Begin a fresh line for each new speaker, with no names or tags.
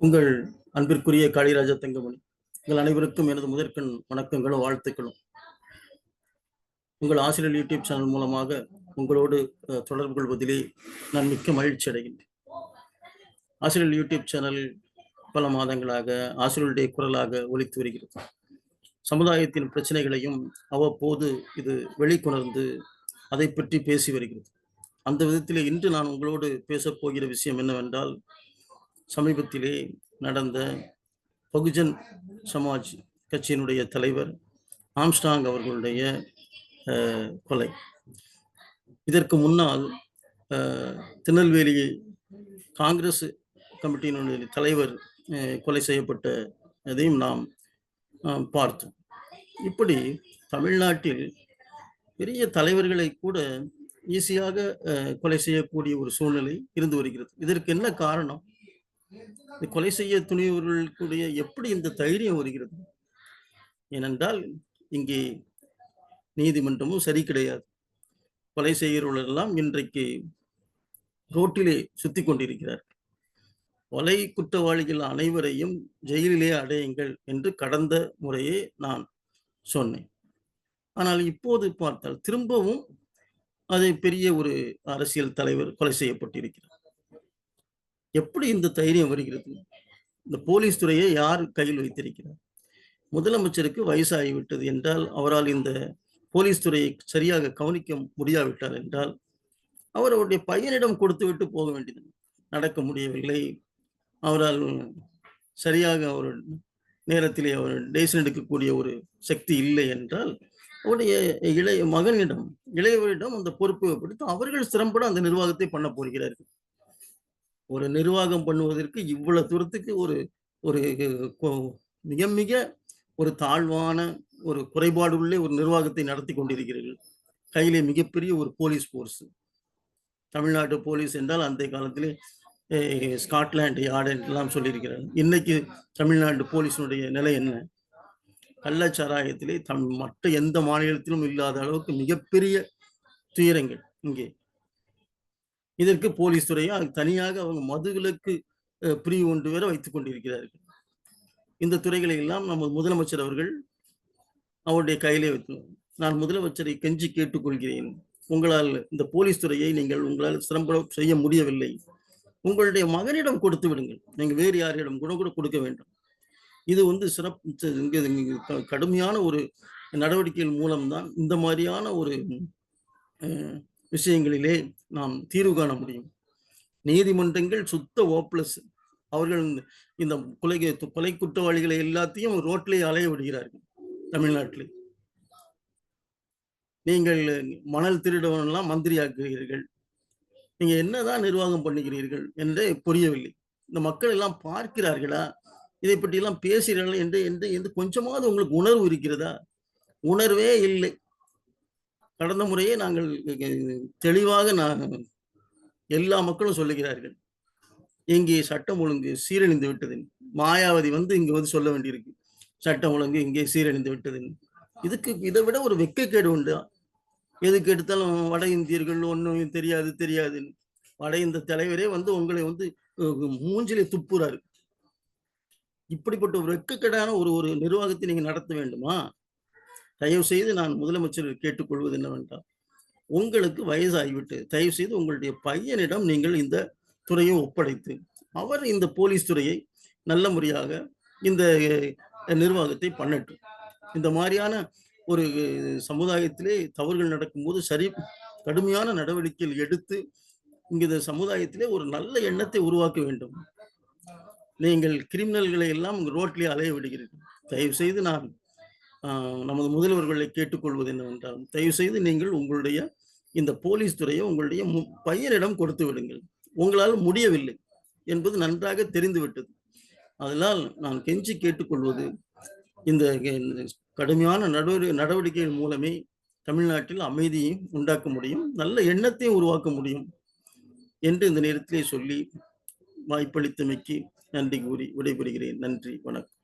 உங்கள் அன்பிற்குரிய காளிராஜா தங்கமணி உங்கள் அனைவருக்கும் எனது முதற்கண் வணக்கங்களும் வாழ்த்துக்களும். உங்கள் ஆசிரியர் யூடியூப் சேனல் மூலமாக உங்களோடு தொடர்பு கொள்வதிலே நான் மிக்க மகிழ்ச்சி அடைகின்றேன். ஆசிரியர் யூடியூப் சேனல் பல மாதங்களாக ஆசிரியருடைய குரலாக ஒழித்து வருகிறது. சமுதாயத்தின் பிரச்சனைகளையும் அவ்வப்போது இது வெளிக்கொணர்ந்து அதை பற்றி பேசி வருகிறது. அந்த விதத்தில் இன்று நான் உங்களோடு பேசப் போகிற விஷயம் என்னவென்றால் சமீபத்திலே நடந்த பகுஜன் சமாஜ் கட்சியினுடைய தலைவர் ஆம்ஸ்டாங் அவர்களுடைய கொலை. இதற்கு முன்னால் திருநெல்வேலி காங்கிரஸ் கமிட்டியினுடைய தலைவர் கொலை செய்யப்பட்ட அதையும் நாம் பார்த்தோம். இப்படி தமிழ்நாட்டில் பெரிய தலைவர்களை கூட ஈஸியாக கொலை செய்யக்கூடிய ஒரு சூழ்நிலை இருந்து வருகிறது. இதற்கு என்ன காரணம்? இந்த கொலை செய்ய துணிவர்களுடைய எப்படி இந்த தைரியம் வருகிறது? ஏனென்றால் இங்கே நீதிமன்றமும் சரி கிடையாது. கொலை செய்கிறவர்களெல்லாம் இன்றைக்கு ரோட்டிலே சுத்தி கொண்டிருக்கிறார் கொலை குற்றவாளிகள் அனைவரையும் ஜெயிலிலே அடையுங்கள் என்று கடந்த முறையே நான் சொன்னேன். ஆனால் இப்போது பார்த்தால் திரும்பவும் அதை பெரிய ஒரு அரசியல் தலைவர் கொலை செய்யப்பட்டிருக்கிறார். எப்படி இந்த தைரியம் வருகிறது? இந்த போலீஸ் துறையை யார் கையில் வைத்திருக்கிறார்? முதலமைச்சருக்கு வயசாகிவிட்டது என்றால் அவரால் இந்த போலீஸ் துறையை சரியாக கவனிக்க முடியாவிட்டார் என்றால் அவர் அவருடைய பையனிடம் கொடுத்து விட்டு போக வேண்டியது. நடக்க முடியவில்லை. அவரால் சரியாக அவர் நேரத்திலே அவர் டேசன் எடுக்கக்கூடிய ஒரு சக்தி இல்லை என்றால் அவருடைய இளைய மகனிடம் இளையவரிடம் அந்த பொறுப்பை கொடுத்து அவர்கள் திறம்பட அந்த நிர்வாகத்தை பண்ண போகிறார்கள். ஒரு நிர்வாகம் பண்ணுவதற்கு இவ்வளவு தூரத்துக்கு ஒரு ஒரு மிக மிக ஒரு தாழ்வான ஒரு குறைபாடு உள்ளே ஒரு நிர்வாகத்தை நடத்தி கொண்டிருக்கிறீர்கள் கையிலே மிகப்பெரிய ஒரு போலீஸ் போர்ஸ் தமிழ்நாட்டு போலீஸ் என்றால் அந்த காலத்திலே ஸ்காட்லாண்டு ஸ்காட்லாந்து யார்டு சொல்லியிருக்கிறார். இன்னைக்கு தமிழ்நாடு போலீஸினுடைய நிலை என்ன? கள்ளச்சாராயத்திலே தம் மற்ற எந்த மாநிலத்திலும் இல்லாத அளவுக்கு மிகப்பெரிய துயரங்கள் இங்கே. இதற்கு போலீஸ் துறையா தனியாக அவங்க மதுவிலக்கு பிரிவு ஒன்று வேற வைத்துக் கொண்டிருக்கிறார்கள். இந்த துறைகளை எல்லாம் நம்ம முதலமைச்சர் அவர்கள் அவருடைய கையிலே வைத்து நான் முதலமைச்சரை கெஞ்சி கேட்டுக்கொள்கிறேன். உங்களால் இந்த போலீஸ் துறையை நீங்கள் உங்களால் சிறம்ப செய்ய முடியவில்லை. உங்களுடைய மகனிடம் கொடுத்து விடுங்கள். நீங்கள் வேறு யாரிடம் கூட கூட கொடுக்க வேண்டும். இது வந்து சிறப்பு க- கடுமையான ஒரு நடவடிக்கைகள் மூலம்தான் இந்த மாதிரியான ஒரு விஷயங்களிலே நாம் தீர்வு காண முடியும். நீதிமன்றங்கள் சுத்த ஓப்ளஸ் அவர்கள் இந்த- இந்த கொலை கொலை குற்றவாளிகளை எல்லாத்தையும் ரோட்டிலே அலைய விடுகிறார்கள் தமிழ்நாட்டிலே. நீங்கள் மணல் திருடவனெல்லாம் மந்திரியாக்குகிறீர்கள். நீங்க என்னதான் நிர்வாகம் பண்ணுகிறீர்கள் என்றே புரியவில்லை. இந்த மக்கள் எல்லாம் பார்க்கிறார்களா? இதை பற்றி எல்லாம் பேசுகிறார்கள்? என்று என்று என்று கொஞ்சமாவது உங்களுக்கு உணர்வு இருக்கிறதா? உணர்வே இல்லை. கடந்த முறையே நாங்கள் தெளிவாக நான் எல்லா மக்களும் சொல்லுகிறார்கள். இங்கே சட்டம் ஒழுங்கு சீரழிந்து விட்டது மாயாவதி வந்து இங்க வந்து சொல்ல வேண்டியிருக்கு. சட்டம் ஒழுங்கு இங்கே சீரழிந்து விட்டது இதுக்கு இதை விட ஒரு வெக்கக்கேடு உண்டா? எதுக்கு எடுத்தாலும் வட இந்தியர்கள் ஒன்றும் தெரியாது தெரியாதுன்னு வட இந்த தலைவரே வந்து உங்களை வந்து மூஞ்சிலே துப்புறாரு. இப்படிப்பட்ட ஒரு வெக்கக்கேடான ஒரு ஒரு நிர்வாகத்தை நீங்க நடத்த வேண்டுமா? தயவு செய்து நான் முதலமைச்சர் கேட்டுக்கொள்வது என்னவென்றால் உங்களுக்கு வயசாகிவிட்டு தயவு செய்து உங்களுடைய பையனிடம் நீங்கள் இந்த துறையை ஒப்படைத்து அவர் இந்த போலீஸ் துறையை நல்ல முறையாக இந்த நிர்வாகத்தை பண்ணட்டும். இந்த மாதிரியான ஒரு சமுதாயத்திலே தவறுகள் நடக்கும்போது சரி கடுமையான நடவடிக்கைகள் எடுத்து இங்க இந்த சமுதாயத்திலே ஒரு நல்ல எண்ணத்தை உருவாக்க வேண்டும். நீங்கள் கிரிமினல்களை எல்லாம் உங்க ரோட்லேயே அலைய விடுகிறீர்கள். தயவு செய்து நான் நமது முதல்வர்களை கேட்டுக்கொள்வது என்னவென்றால் தயவு செய்து நீங்கள் உங்களுடைய இந்த போலீஸ் துறையை உங்களுடைய மு- பையனிடம் கொடுத்து விடுங்கள். உங்களால் முடியவில்லை என்பது நன்றாக தெரிந்துவிட்டது. அதனால் நான் கெஞ்சி கேட்டுக்கொள்வது இந்த கடுமையான நடவடிக்கை நடவடிக்கைகள் மூலமே தமிழ்நாட்டில் அமைதியை உண்டாக்க முடியும் நல்ல எண்ணத்தையும் உருவாக்க முடியும் என்று இந்த நேரத்திலே சொல்லி வாய்ப்பளித்தமைக்கு நன்றி கூறி விடைபெறுகிறேன். நன்றி வணக்கம்.